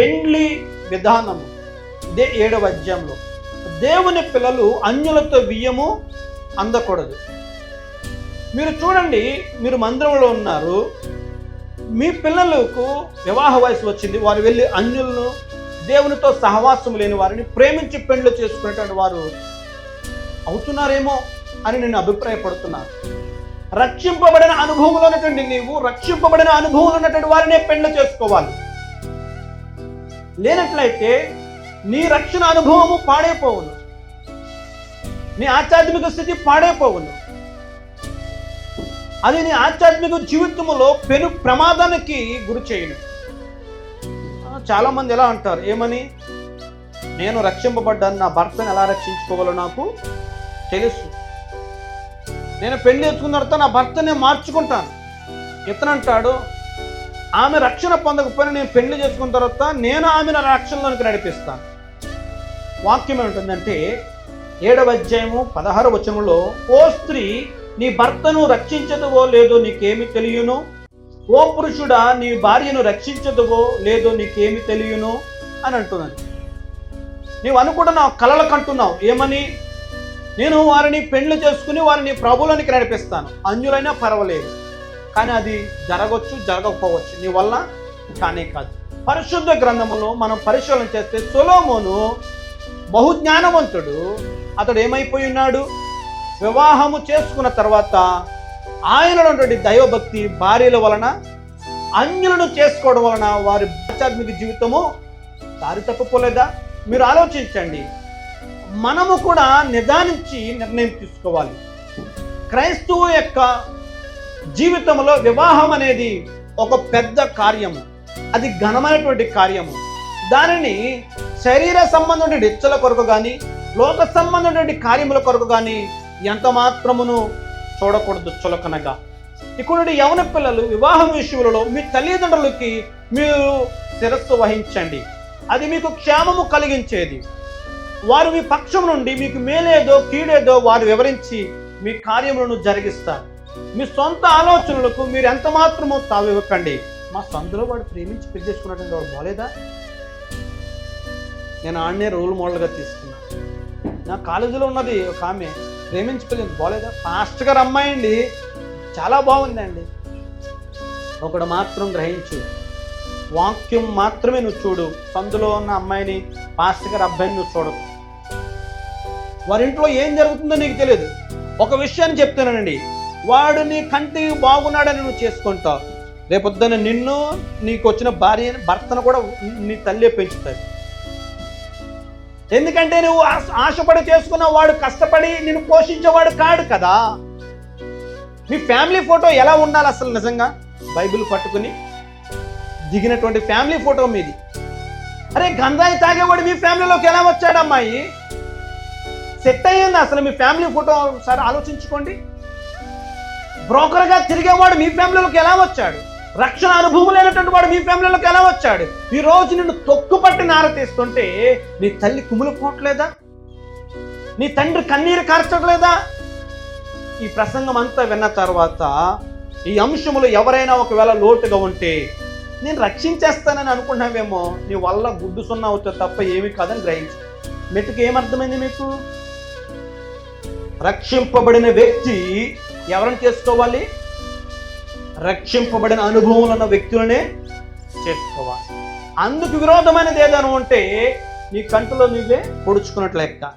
పెండ్లి విధానము. ఇదే ఏడవ అధ్యాయంలో. దేవుని పిల్లలు అన్యులతో బియ్యము అందకూడదు. మీరు చూడండి మీరు మందిరంలో ఉన్నారు. మీ పిల్లలకు వివాహ వయసు వచ్చింది. వారు వెళ్ళి అన్యులను దేవునితో సహవాసం లేని వారిని ప్రేమించి పెండ్లు చేసుకునేటువంటి వారు అవుతున్నారేమో అని నేను అభిప్రాయపడుతున్నాను రక్షింపబడిన అనుభవంలో ఉన్నటువంటి నీవు రక్షింపబడిన అనుభవంలో ఉన్నటువంటి వారినే పెండ్లు చేసుకోవాలి. లేనట్లయితే నీ రక్షణ అనుభవము పాడైపోవును. నీ ఆధ్యాత్మిక స్థితి పాడైపోవును. అది నీ ఆధ్యాత్మిక జీవితంలో పెను ప్రమాదానికి గురి చేయను. చాలామంది చాలా మంది ఎలా అంటారు? ఏమని? నేను రక్షింపబడ్డాను నా భర్తను ఎలా రక్షించుకోవాలో నాకు తెలుసు. నేను పెళ్ళి చేసుకున్న తర్వాత నా భర్తనే మార్చుకుంటాను. ఇతను అంటాడు ఆమె రక్షణ పొందకపోయినా నేను పెళ్ళి చేసుకున్న తర్వాత నేను ఆమెను రక్షణలోనికి నడిపిస్తాను. వాక్యం ఏమిటంటే ఏడవ అధ్యాయము పదహారు వచనంలో ఓ స్త్రీ నీ భర్తను రక్షించదువో లేదో నీకేమి తెలియను? ఓ పురుషుడా నీ భార్యను రక్షించదువో లేదో నీకేమి తెలియను? అని అంటున్నాను. నీవు అనుకుంటున్నావు కలలు కంటున్నావు. ఏమని? నేను వారిని పెళ్ళి చేసుకుని వారిని ప్రభులోనికి నడిపిస్తాను. అంజులైనా పర్వాలేదు. కానీ అది జరగవచ్చు జరగకపోవచ్చు. నీ వల్ల కానే కాదు. పరిశుద్ధ గ్రంథములో మనం పరిశీలన చేస్తే సొలోమోను బహుజ్ఞానవంతుడు. అతడు ఏమైపోయి ఉన్నాడు? వివాహము చేసుకున్న తర్వాత ఆయనటువంటి దైవభక్తి భార్యల వలన అన్యులను చేసుకోవడం వలన వారి ఆధ్యాత్మిక జీవితము దారి తప్పిపోలేదా మీరు ఆలోచించండి. మనము కూడా నిదానించి నిర్ణయం తీసుకోవాలి. క్రైస్తవు యొక్క జీవితంలో వివాహం అనేది ఒక పెద్ద కార్యము. అది ఘనమైనటువంటి కార్యము. దానిని శరీర సంబంధమైన ఇచ్చల కొరకు కానీ లోక సంబంధమైన కార్యముల కొరకు కానీ ఎంత మాత్రమును చూడకూడదు చులకనగా. ఇక్కడ యవన పిల్లలు వివాహం విషయంలో మీ తల్లిదండ్రులకి మీరు శిరస్సు వహించండి. అది మీకు క్షేమము కలిగించేది. వారు మీ పక్షం నుండి మీకు మేలేదో కీడేదో వారు వివరించి మీ కార్యములను జరిగిస్తారు. మీ సొంత ఆలోచనలకు మీరు ఎంత మాత్రమో తావివ్వకండి మా సొంతలో వాడు ప్రేమించి పెళ్ళి చేసుకున్నటువంటి వాడు బాలేదా? నేను ఆడనే రోల్ మోడల్గా తీసుకున్నా. నా కాలేజీలో ఉన్నది ఒక ఆమె. ప్రేమించి పెళ్ళింది బాలేదా? ఫాస్ట్గా రమ్మాయండి అమ్మాయి అండి చాలా బాగుందండి. ఒకడు మాత్రం గ్రహించు. వాక్యం మాత్రమే నువ్వు చూడు. సందులో ఉన్న అమ్మాయిని పాస్టర్ అబ్బాయిని నువ్వు చూడకు. వారి ఇంట్లో ఏం జరుగుతుందో నీకు తెలియదు. ఒక విషయాన్ని చెప్తున్నానండి. వాడు నీ కంటి బాగున్నాడని నువ్వు చేసుకుంటావు. రేపొద్దున నిన్ను నీకు వచ్చిన భార్య భర్తను కూడా నీ తల్లే పెంచుతుంది ఎందుకంటే నువ్వు ఆశ- ఆశపడి చేసుకున్న వాడు కష్టపడి నిన్ను పోషించేవాడు కాడు కదా. మీ ఫ్యామిలీ ఫోటో ఎలా ఉండాలి అసలు నిజంగా? బైబిల్ పట్టుకుని దిగినటువంటి ఫ్యామిలీ ఫోటో మీది. అరే గంధాయి తాగేవాడు మీ ఫ్యామిలీలోకి ఎలా వచ్చాడు అమ్మాయి సెట్ అయ్యింది అసలు మీ ఫ్యామిలీ ఫోటో? ఒకసారి ఆలోచించుకోండి. బ్రోకర్గా తిరిగేవాడు మీ ఫ్యామిలీలోకి ఎలా వచ్చాడు? రక్షణ అనుభవం లేనటువంటి వాడు మీ ఫ్యామిలీలోకి ఎలా వచ్చాడు? ఈ రోజు నిన్ను తొక్కుపట్టి నారతీస్తుంటే నీ తల్లి కుమిలిపోవట్లేదా నీ తండ్రి కన్నీరు కార్చట్లేదా? ఈ ప్రసంగం అంతా విన్న తర్వాత ఈ అంశములు ఎవరైనా ఒకవేళ లోటుగా ఉంటే నేను రక్షించేస్తానని అనుకున్నావేమో నీ వల్ల గుడ్డు సున్నా అవుతుంది తప్ప ఏమీ కాదని గ్రహించు. మెట్టుకు ఏమర్థమైంది మీకు? రక్షింపబడిన వ్యక్తి ఎవరిని చేసుకోవాలి? రక్షింపబడిన అనుభవం ఉన్న వ్యక్తులనే చేసుకోవాలి. అందుకు విరోధమైనది ఏదైనా ఉంటే నీ కంటిలో నీవే పొడుచుకున్నట్లు లెక్క